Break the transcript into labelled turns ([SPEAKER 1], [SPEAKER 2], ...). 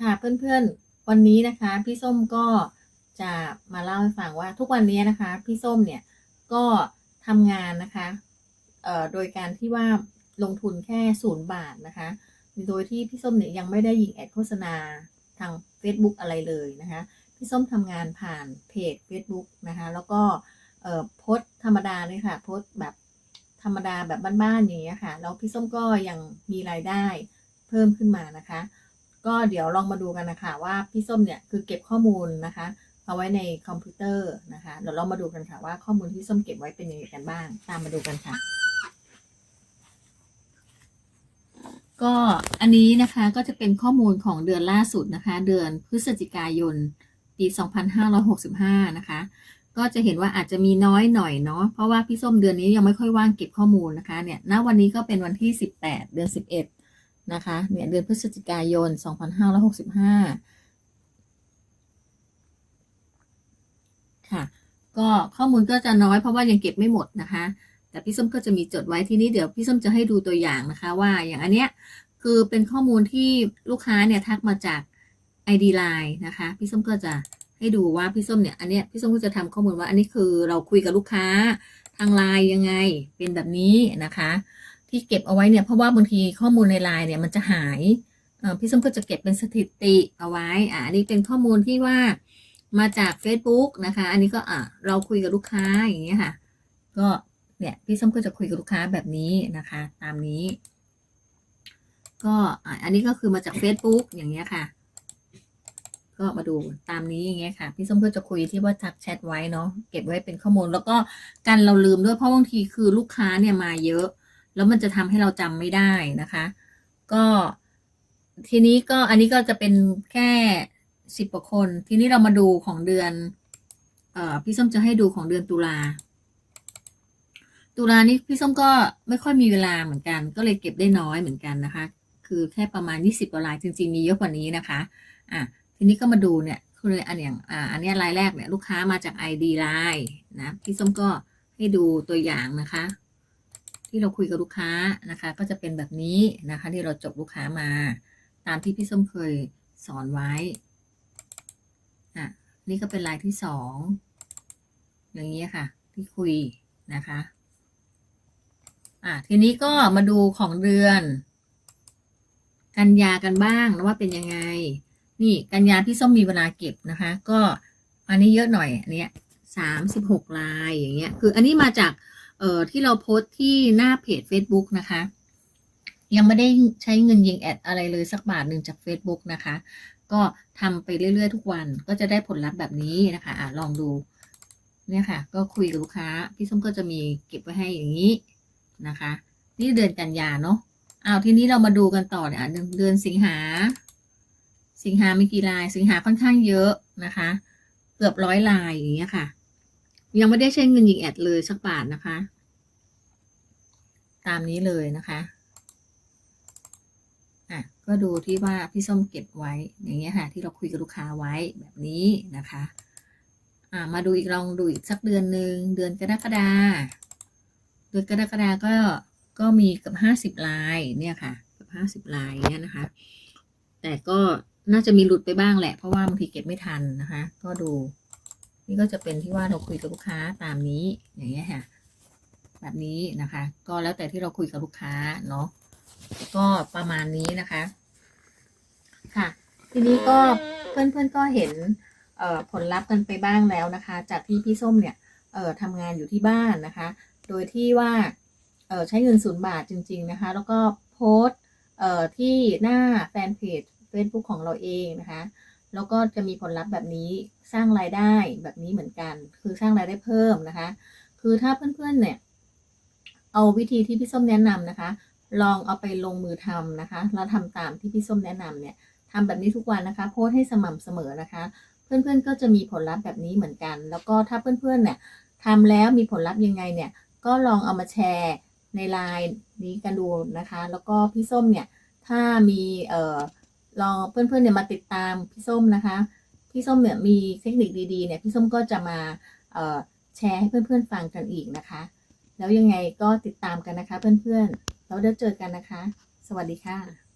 [SPEAKER 1] ค่ะเพื่อนๆ วันนี้นะคะพี่ส้มก็จะมาเล่าให้ฟังว่าทุกวันนี้นะคะพี่ส้มเนี่ยก็ทำงานนะคะเอ่อโดยการที่ว่าลงทุนแค่ศูนย์บาทนะคะ โดยที่พี่ส้มเนี่ยยังไม่ได้ยิงแอดโฆษณาทาง Facebook อะไรเลยนะคะพี่ส้มทำงานผ่านเพจ Facebook นะคะแล้วก็เอ่อโพสธรรมดาเลยค่ะโพสแบบธรรมดาแบบบ้านๆอย่างเงี้ยค่ะแล้วพี่ส้มก็ยังมีรายได้เพิ่มขึ้นมานะคะ ก็เดี๋ยวลองมาดูกันนะคะว่าพี่ส้มเนี่ยคือเก็บข้อมูลนะคะ เอาไว้ในคอมพิวเตอร์นะคะเดี๋ยวเรามาดูกันค่ะว่าข้อมูลที่ส้มเก็บไว้เป็นยังไงกันบ้าง ตามมาดูกันค่ะ ก็อันนี้นะคะก็จะเป็นข้อมูลของเดือนล่าสุดนะคะ เดือนพฤศจิกายนปี 2565 นะคะ ก็จะเห็นว่าอาจจะมีน้อยหน่อยเนาะเพราะว่าพี่ส้มเดือนนี้ยังไม่ค่อยว่างเก็บข้อมูลนะคะเนี่ยณวันนี้ก็เป็นวันที่ 18 เดือน 11 นะคะเนี่ยเดือนพฤศจิกายน 2565 ค่ะ ก็ข้อมูลก็จะน้อยเพราะว่ายังเก็บไม่หมดนะคะ แต่พี่ส้มก็จะมีจดไว้ที่นี้เดี๋ยวพี่ส้มจะให้ดูตัวอย่างนะคะ ว่าอย่างอันเนี้ยคือเป็นข้อมูลที่ลูกค้าเนี่ยทักมาจาก ID Line นะคะ พี่ส้มก็จะให้ดูว่าพี่ส้มเนี่ยอันเนี้ยพี่ส้มก็จะทำข้อมูลว่าอันนี้คือเราคุยกับลูกค้าทางไลน์ยังไงเป็นแบบนี้นะคะ ที่เก็บเอาไว้เนี่ยเพราะว่าบางทีข้อมูลในไลน์เนี่ยมันจะหายพี่ส้มก็จะเก็บเป็นสถิติเอาไว้อ่านี้เป็นข้อมูลที่ว่ามาจาก Facebook นะคะ อันนี้ก็อะเราคุยกับลูกค้าอย่างเงี้ยค่ะ ก็เนี่ยพี่ส้มก็จะคุยกับลูกค้าแบบนี้นะคะ ตามนี้ ก็อะอันนี้ก็คือมาจาก Facebook อย่างเงี้ยค่ะ ก็มาดูตามนี้อย่างเงี้ยค่ะ พี่ส้มก็จะคุยที่ว่าทักแชทไว้เนาะเก็บไว้เป็นข้อมูล แล้วก็กันเราลืมด้วยเพราะบางทีคือลูกค้าเนี่ยมาเยอะ แล้วมันจะทำให้เราจำไม่ได้นะคะ ก็ทีนี้ก็อันนี้ก็จะเป็นแค่สิบกว่าคน ทีนี้เรามาดูของเดือน เอ่อพี่ส้มจะให้ดูของเดือนตุลาตุลานี้พี่ส้มก็ไม่ค่อยมีเวลาเหมือนกัน ก็เลยเก็บได้น้อยเหมือนกันนะคะ คือแค่ประมาณยี่สิบกว่ารายจริง ๆ มีเยอะกว่านี้นะคะ อะทีนี้ก็มาดูเนี่ยคืออันอย่างอ่าอันนี้รายแรกเนี่ยลูกค้ามาจาก ID Line นะพี่ส้มก็ให้ดูตัวอย่างนะคะ ที่เราคุยกับลูกค้านะคะ ก็จะเป็นแบบนี้นะคะ ที่เราจบลูกค้ามา ตามที่พี่ส้มเคยสอนไว้อะนี่ก็เป็นรายที่สองอย่างนี้ยค่ะ ที่คุยนะคะอะทีนี้ก็มาดูของเดือน กันยากันบ้างนะว่าเป็นยังไง นี่กันยาพี่ส้มมีเวลาเก็บนะคะ ก็อันนี้เยอะหน่อยอันเนี้ยสามสิบหกลายอย่างเงี้ย คืออันนี้มาจาก เอ่อที่เราโพสต์ที่หน้าเพจ Facebook นะคะ ยังไม่ได้ใช้เงินยิงแอดอะไรเลยสักบาทหนึ่งจาก Facebook นะคะ ก็ทำไปเรื่อยๆ ทุกวันก็จะได้ผลลัพธ์แบบนี้นะคะอะลองดูเนี่ยค่ะ ก็คุยกับลูกค้า พี่ส้มก็จะมีเก็บไว้ให้อย่างนี้นะคะ นี่เดือนกันยาเนาะเอาทีนี้เรามาดูกันต่อเนี่ยเดือนเดือนสิงหา สิงหามีกี่ลาย สิงหาค่อนข้างเยอะนะคะ เกือบร้อยลายอย่างเงี้ยค่ะ ยังไม่ได้ใช้เงินยิงแอดเลยสักบาทนะคะ ตามนี้เลยนะคะอะก็ดูที่ว่าพี่ส้มเก็บไว้ อย่างเงี้ยค่ะ ที่เราคุยกับลูกค้าไว้แบบนี้นะคะอ่ามาดูอีกลองดูอีกสักเดือนหนึ่งเดือนกรกฎาเดือนกรกฎาก็ก็มีกับห้าสิบลายเนี่ยค่ะกับห้าสิบลายเนี่ยนะคะ แต่ก็น่าจะมีหลุดไปบ้างแหละ เพราะว่าบางทีเก็บไม่ทันนะคะ ก็ดู นี่ก็จะเป็นที่ว่าเราคุยกับลูกค้าตามนี้อย่างเงี้ยค่ะแบบนี้นะคะ ก็แล้วแต่ที่เราคุยกับลูกค้าเนาะก็ประมาณนี้นะคะ ค่ะ ทีนี้ก็เพื่อนๆก็เห็นเออผลลัพธ์กันไปบ้างแล้วนะคะ จากที่พี่ส้มเนี่ยเออทำงานอยู่ที่บ้านนะคะ โดยที่ว่าเออใช้เงินศูนย์บาทจริง ๆนะคะ แล้วก็โพสต์ที่หน้าแฟนเพจ Facebook ของเราเองนะคะ แล้วก็จะมีผลลัพธ์แบบนี้สร้างรายได้แบบนี้เหมือนกัน คือสร้างรายได้เพิ่มนะคะ คือถ้าเพื่อนๆเนี่ย เอาวิธีที่พี่ส้มแนะนำนะคะ ลองเอาไปลงมือทำนะคะแล้วทำตามที่พี่ส้มแนะนำเนี่ยทำแบบนี้ทุกวันนะคะ โพสให้สม่ำเสมอนะคะ เพื่อนๆก็จะมีผลลัพธ์แบบนี้เหมือนกัน แล้วก็ถ้าเพื่อนๆเนี่ยทำแล้วมีผลลัพธ์ยังไงเนี่ย ก็ลองเอามาแชร์ในไลน์นี้กันดูนะคะ แล้วก็พี่ส้มเนี่ย ถ้ามีเอ่อ รอเพื่อนๆเนี่ยมาติดตามพี่ส้มนะคะ พี่ส้มเนี่ยมีเทคนิคดีๆเนี่ยพี่ส้มก็จะมาแชร์ให้เพื่อนๆฟังกันอีกนะคะ แล้วยังไงก็ติดตามกันนะคะ เพื่อนๆแล้วเดี๋ยวเจอกันนะคะ สวัสดีค่ะ